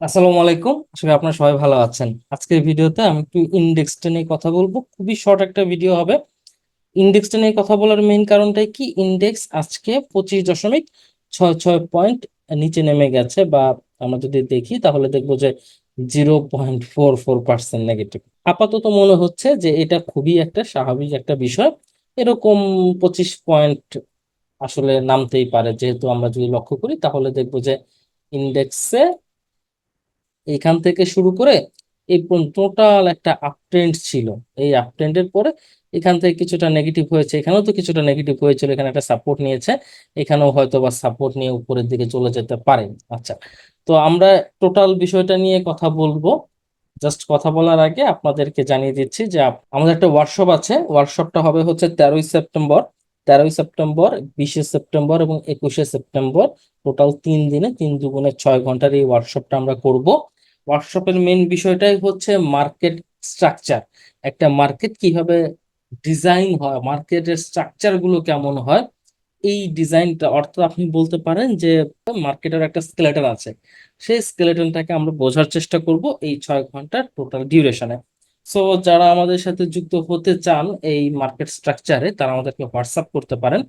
আসসালামু আলাইকুম। আসলে আপনারা সবাই ভালো আছেন। আজকের ভিডিওতে আমি একটু ইন্ডেক্সটা নিয়ে কথা বলব। খুবই শর্ট একটা ভিডিও হবে। ইন্ডেক্সটা নিয়ে কথা বলার মেইন কারণটাই কি? ইন্ডেক্স আজকে পঁচিশ দশমিক ছয় ছয় পয়েন্ট নিচে নেমে গেছে বা আমরা যদি দেখি তাহলে দেখব যে zero point four four percent negative আপাতত মনে হচ্ছে যে এটা খুবই একটা স্বাভাবিক একটা বিষয়। এরকম পঁচিশ পয়েন্ট আসলে নামতেই পারে। যেহেতু আমরা যদি লক্ষ্য করি তাহলে দেখব যে ইন্ডেক্সে এখান থেকে শুরু করে এই টোটাল একটা আপ ট্রেন্ড ছিল। এই আপ ট্রেন্ডের পরে এখান থেকে কিছুটা নেগেটিভ হয়েছে, এখানেও তো কিছুটা নেগেটিভ হয়েছিল, এখানে একটা সাপোর্ট নিয়েছে, এখানেও হয়তো বা সাপোর্ট নিয়ে উপরের দিকে চলে যেতে পারে। আচ্ছা তো আমরা টোটাল বিষয়টা নিয়ে কথা বলব। জাস্ট কথা বলার আগে আপনাদেরকে জানিয়ে দিচ্ছি যে আমাদের একটা ওয়ার্কশপ আছে ওয়ার্কশপটা হবে হচ্ছে তেরোই সেপ্টেম্বর। তেরোই সেপ্টেম্বর, বিশে সেপ্টেম্বর এবং একুশে সেপ্টেম্বর। টোটাল তিন দিনে তিন দুগুণে ছয় ঘণ্টার এই ওয়ার্কশপটা আমরা করব। ওয়ার্কশপের মেন বিষয়টাই হচ্ছে মার্কেট স্ট্রাকচার একটা মার্কেট কীভাবে ডিজাইন হয় মার্কেটের স্ট্রাকচারগুলো কেমন হয়, এই ডিজাইনটা অর্থাৎ আপনি বলতে পারেন যে মার্কেটের একটা স্কেলেটন আছে। সেই স্কেলেটনটাকে আমরা বোঝার চেষ্টা করব এই ছয় ঘণ্টার টোটাল ডিউরেশনে সো যারা আমাদের সাথে যুক্ত হতে চান এই মার্কেট স্ট্রাকচারে তারা আমাদেরকে হোয়াটসঅ্যাপ করতে পারেন।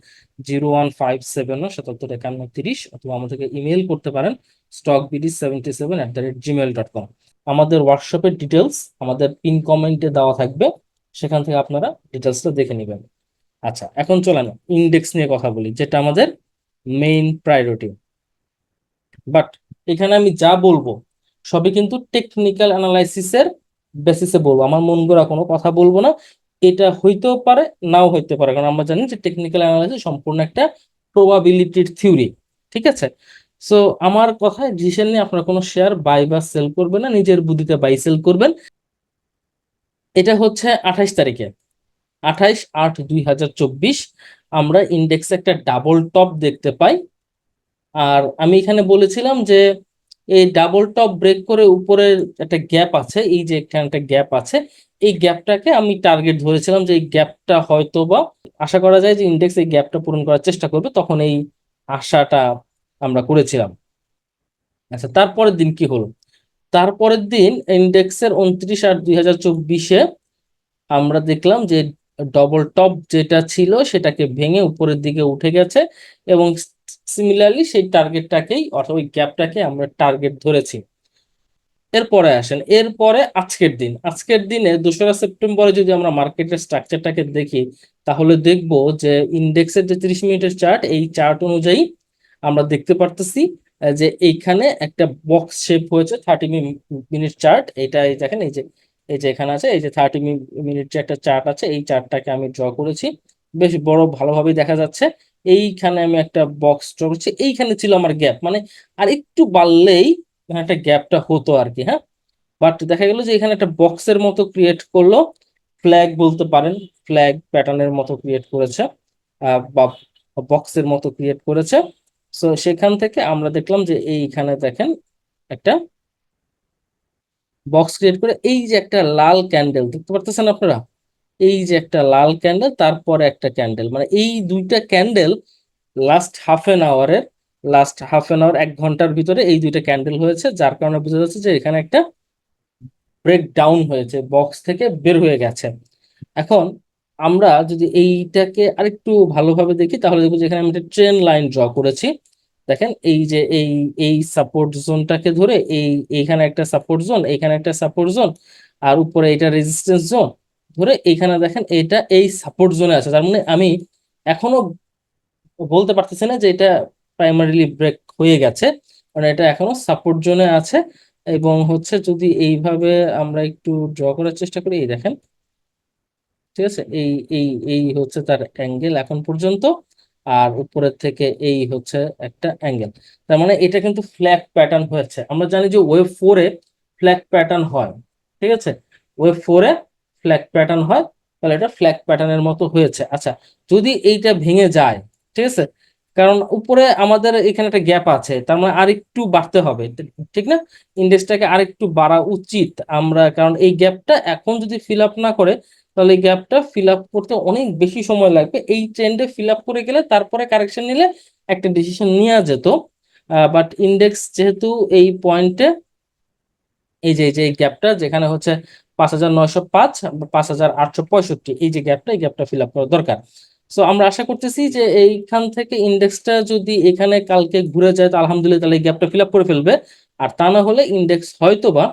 জিরো ওয়ান ফাইভ সেভেন সাতাত্তর একান্ন তিরিশ অথবা আমাদেরকে ইমেল করতে পারেন stock BD seventy seven at the rate Gmail dot com আমাদের ওয়ার্কশপের ডিটেলস আমাদের পিন কমেন্টে দেওয়া থাকবে, সেখান থেকে আপনারা ডিটেলসটা দেখে নেবেন। আচ্ছা এখন চলেন ইন্ডেক্স নিয়ে কথা বলি, যেটা আমাদের মেইন প্রায়োরিটি বাট এখানে আমি যা বলব, সবই কিন্তু টেকনিক্যাল অ্যানালাইসিসের বেসিসে বলব। আমার মন গড়া কোনো কথা বলব না। এটা হইতেও পারে, নাও হইতে পারে। কারণ আমরা জানি যে টেকনিক্যাল অ্যানালাইসিস সম্পূর্ণ একটা প্রবাবিলিটির থিওরি ঠিক আছে? সো আমার কথায় ডিসিশন নিয়ে আপনারা কোনো শেয়ার বাই বা সেল করবেন না। নিজের বুদ্ধিতে বাই সেল করবেন। এটা হচ্ছে আঠাইশ তারিখে। আঠাইশ আট দুই হাজার চব্বিশ। আমরা ইন্ডেক্সে একটা ডাবল টপ দেখতে পাই। আর আমি এখানে বলেছিলাম যে এই ডাবল টপ ব্রেক করে উপরে একটা গ্যাপ আছে, এই যে এখানে একটা গ্যাপ আছে, এই গ্যাপটাকে আমি টার্গেট ধরেছিলাম যে এই গ্যাপটা হয়তো বা আশা করা যায় যে ইন্ডেক্স এই গ্যাপটা পূরণ করার চেষ্টা করবে, তখন এই আশাটা আমরা করেছিলাম। আচ্ছা তারপরের দিন কি হলো? তারপরের দিন ইন্ডেক্সের উনত্রিশ আট দুই হাজার চব্বিশে আমরা দেখলাম যে ডবল টপ যেটা ছিল সেটাকে ভেঙে উপরের দিকে উঠে গেছে এবং সিমিলারলি সেই টার্গেটটাকেই অর্থাৎ ওই গ্যাপটাকে আমরা টার্গেট ধরেছি। এরপরে আসেন, এরপরে আজকের দিন। আজকের দিনে দোসরা সেপ্টেম্বরে যদি আমরা মার্কেটের স্ট্রাকচারটাকে দেখি, তাহলে দেখব যে ইন্ডেক্সের যে তিরিশ মিনিটের চার্ট এই চার্ট অনুযায়ী আমরা দেখতে পারতেছি যে এইখানে একটা বক্স শেপ হয়েছে থার্টি মিনিট চার্ট এটা এই দেখেন, এই যে এই যে এখানে আছে, এই যে থার্টি মিনিট যে একটা চার্ট আছে, এই চার্টটাকে আমি ড্র করেছি। বেশ বড় ভালোভাবেই দেখা যাচ্ছে। এইখানে আমি একটা বক্স ড্র করছি, এইখানে ছিল আমার গ্যাপ মানে আর একটু বাড়লেই একটা গ্যাপটা হতো আর কি হ্যাঁ? বাট দেখা গেল যে এখানে একটা বক্সের মতো ক্রিয়েট করল ফ্ল্যাগ বলতে পারেন ফ্ল্যাগ প্যাটার্নের মতো ক্রিয়েট করেছে বা বক্সের মতো ক্রিয়েট করেছে। সো সেখান থেকে আমরা দেখলাম যে এইখানে দেখেন একটা বক্স ক্রিয়েট করে, এই যে একটা লাল ক্যান্ডেল দেখতে পারতেছেন আপনারা? এই যে একটা লাল ক্যান্ডেল তারপরে একটা ক্যান্ডেল মানে এই দুইটা ক্যান্ডেল লাস্ট হাফ এন আওয়ারের লাস্ট হাফ এন আওয়ার এক ঘণ্টার ভিতরে এই দুইটা ক্যান্ডেল হয়েছে, যার কারণে বোঝা যাচ্ছে যে এখানে একটা ব্রেক ডাউন হয়েছে বক্স থেকে বের হয়ে গেছে। এখন আমরা যদি এইটাকে আরেকটু ভালোভাবে দেখি, তাহলে দেখব যে এখানে আমি একটা ট্রেন লাইন ড্র করেছি। দেখেন, এই যে এই এই সাপোর্ট জোনটাকে ধরে এই, এইখানে একটা সাপোর্ট জোন এইখানে একটা সাপোর্ট জোন আর উপরে এটা রেজিস্ট্যান্স জোন ধরে এইখানে দেখেন এটা এই সাপোর্ট জোনে আছে। তার মানে আমি এখনও বলতে পারতেছি না যে এটা প্রাইমারিলি ব্রেক হয়ে গেছে। মানে এটা এখনও সাপোর্ট জোনে আছে এবং হচ্ছে যদি এইভাবে আমরা একটু ড্র করার চেষ্টা করি, এই দেখেন, ঠিক আছে, এই এই এই হচ্ছে তার অ্যাঙ্গেল এখন পর্যন্ত আর উপরের থেকে এই হচ্ছে একটা অ্যাঙ্গেল তার মানে এটা কিন্তু ফ্ল্যাগ প্যাটার্ন হয়েছে। আমরা জানি যে ওয়েভ ফোরে ফ্ল্যাগ প্যাটার্ন হয়, ঠিক আছে? ওয়েভ ফোরে ফ্ল্যাগ প্যাটার্ন হয়, তাহলে এটা ফ্ল্যাগ প্যাটার্নের মতো হয়েছে। আচ্ছা যদি এইটা ভেঙে যায়, ঠিক আছে? কারণ উপরে আমাদের এখানে একটা গ্যাপ আছে, তার মানে আরেকটু বাড়তে হবে, ঠিক না? ইন্ডেক্সটাকে আরেকটু বাড়া উচিত আমরা, কারণ এই গ্যাপটা এখন যদি ফিল আপ না করে, তাহলে এই গ্যাপটা ফিল আপ করতে অনেক বেশি সময় লাগবে। এই ট্রেন্ডে ফিল আপ করে গেলে তারপরে কারেকশন নিলে একটা ডিসিশন নেওয়া যেত। বাট ইন্ডেক্স যেহেতু এই পয়েন্টে এই যে এই যে এই গ্যাপটা যেখানে হচ্ছে পাঁচ হাজার নয়শো পাঁচ পাঁচ হাজার আটশো পঁয়ষট্টি, এই যে গ্যাপটা এই গ্যাপটা ফিল আপ করা দরকার। সো আমরা আশা করতেছি যে এইখান থেকে ইন্ডেক্সটা যদি এখানে কালকে ঘুরে যায় তো আলহামদুলিল্লাহ তাহলে এই গ্যাপটা ফিল আপ করে ফেলবে। আর তা না হলে ইন্ডেক্স হয়তোবা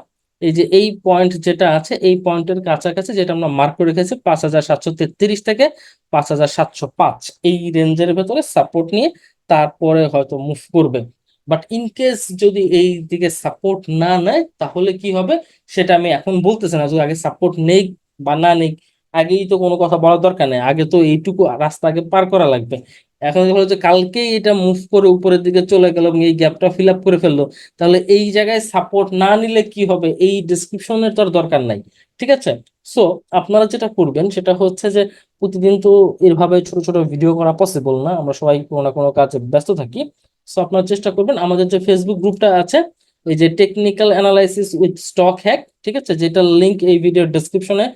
এই যে এই পয়েন্ট যেটা আছে, এই পয়েন্টের কাছাকাছি যেটা আমরা মার্ক করে রেখেছি, পাঁচ হাজার সাতশো তেত্রিশ থেকে পাঁচ হাজার সাতশো পাঁচ, এই রেঞ্জের ভেতরে সাপোর্ট নিয়ে তারপরে হয়তো মুভ করবে। বাট ইন কেস যদি এই দিকে সাপোর্ট না নেয়, তাহলে কি হবে? সেটা আমি এখন বলতেছি না, যদি আগে সাপোর্ট নেই বা না নেই, আগেই তো কোনো কথা বলার দরকার নেই। আগে তো এইটুকু রাস্তা আগে পার করা লাগবে। এখন হলো যে কালকেই এটা মুভ করে উপরের দিকে চলে গেল এই গ্যাপটা ফিল আপ করে ফেলল। তাহলে এই জায়গায় সাপোর্ট না নিলে কি হবে? এই ডিসক্রিপশনের তো আর দরকার নাই। ঠিক আছে? সো আপনারা যেটা করবেন, সেটা হচ্ছে যে প্রতিদিন তো এভাবে ছোট ছোট ভিডিও করা পসিবল না। আমরা সবাই কোনো না কোনো কাজে ব্যস্ত থাকি। সো আপনারা চেষ্টা করবেন। আমাদের যে ফেসবুক গ্রুপটা আছে, এই যে technical analysis with stock hack ঠিক আছে? যেটা লিংক এই ভিডিওর ডেসক্রিপশনে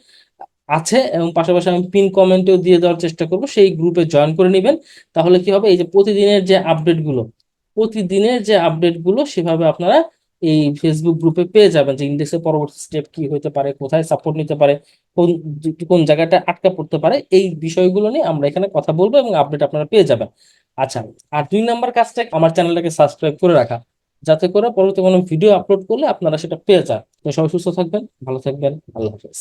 আছে এবং পাশাপাশি আমি পিন কমেন্টেও দিয়ে দেওয়ার চেষ্টা করব। সেই গ্রুপে জয়েন করে নেবেন। তাহলে কি হবে? এই যে প্রতিদিনের যে আপডেটগুলো প্রতিদিনের যে আপডেটগুলো সেভাবে আপনারা এই ফেসবুক গ্রুপে পেয়ে যাবেন যে ইন্ডেক্সের পরবর্তী স্টেপ কি হতে পারে, কোথায় সাপোর্ট নিতে পারে, কোন কোন জায়গাটা আটকা পড়তে পারে, এই বিষয়গুলো নিয়ে আমরা এখানে কথা বলব এবং আপডেট আপনারা পেয়ে যাবেন। আচ্ছা আর দুই নাম্বার কাজটা আমার চ্যানেলটাকে সাবস্ক্রাইব করে রাখা। যাতে করে পরবর্তী কোনো ভিডিও আপলোড করলে আপনারা সেটা পেয়ে যান। তো সবাই সুস্থ থাকবেন, ভালো থাকবেন, আল্লাহ হাফেজ।